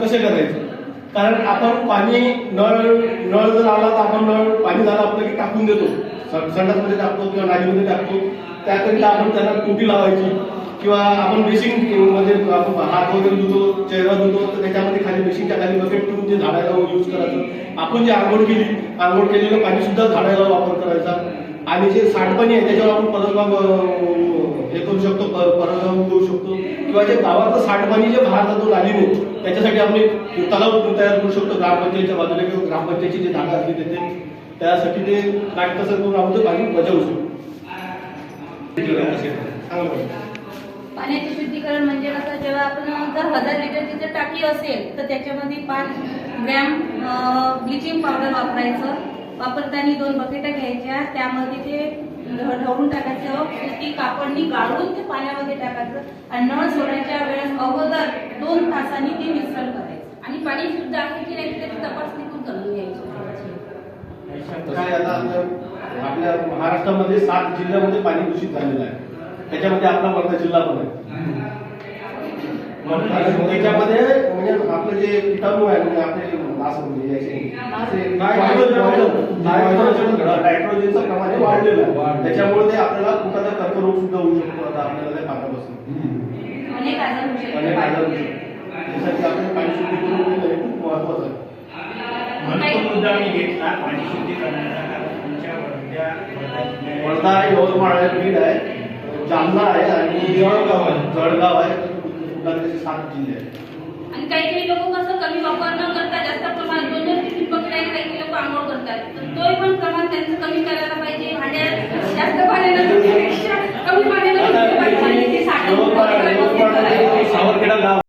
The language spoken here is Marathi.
कसे करायचं? कारण आपण पाणी नळ नळ जर आला तर आपण नळ पाणी झालं आपलं की टाकून देतो. संडासमध्ये टाकतो किंवा नालीमध्ये टाकतो. त्याकरिता आपण त्यांना टोपी लावायची. किंवा आपण बेसिंगमध्ये म्हणजे हात वगैरे धुतो चेहरा धुतो तर त्याच्यामध्ये खाली बेसिंगच्या खाली बकेट ठेवून ते झाडायला यूज करायचं. आपण जे आंघोळ केली आंघोळ केलेलं पाणी सुद्धा झाडायला वापर करायचा. आणि जे सांडपाणी आहे त्याच्यावर आपण परसबाग हे करू शकतो पर- किंवा जे गावातलं सांडपाणी जे बाहेर जातो नालीने त्याच्यासाठी आपण एक तलाव तयार करू शकतो ग्रामपंचायतीच्या बाजूला किंवा ग्रामपंचायतीची जी जागा असली तिथे. त्यासाठी ते काय करून आपण ते पाणी बचावू शकतो. पाण्याचे शुद्धीकरण म्हणजे कसं जेव्हा आपण जर हजार लिटरची जर टाकी असेल तर त्याच्यामध्ये पाच ग्रॅम ब्लिचिंग पावडर वापरायचं. वापरताना दोन बकेटा घ्यायच्या त्यामध्ये ते ढवळून टाकायचं ती कापडनी गाळून ते पाण्यामध्ये टाकायचं आणि नळ सोडायच्या वेळेस अगोदर दोन तासांनी ते मिश्रण करायचं. आणि पाणी शुद्ध आहे की नाही त्याची तपासणी पण करून घ्यायची. आपल्या- महाराष्ट्रामध्ये सात जिल्ह्यामध्ये पाणी दूषित झालेलं आहे. त्याच्यामध्ये आपला वर्धा जिल्हा पण आहे? त्याच्यामध्ये म्हणजे आपलं जे किटाणू आहे म्हणजे आपले नायट्रोजनचं प्रमाण वाढलेलं आहे. त्याच्यामुळे ते आपल्याला कुठला कर्करोग सुद्धा होऊ शकतो. आता आपल्याला त्या पाण्यापासून अनेक आजार होऊ शकतात. त्यासाठी आपण पाणी शुद्ध करून घेणं खूप महत्वाचं आहे. म्हणून तो मुद्दा मी घेतला. पाणी शुद्धीकरणाचा कारण तुमच्या वर्धा आहे यवतमाळ आहे बीड आहे जालना आहे आणि जळगाव आहे. जळगाव आहे. सात जिल्हे आहेत. आणि काही काही लोक कसं कमी वापर न करता जास्त प्रमाणात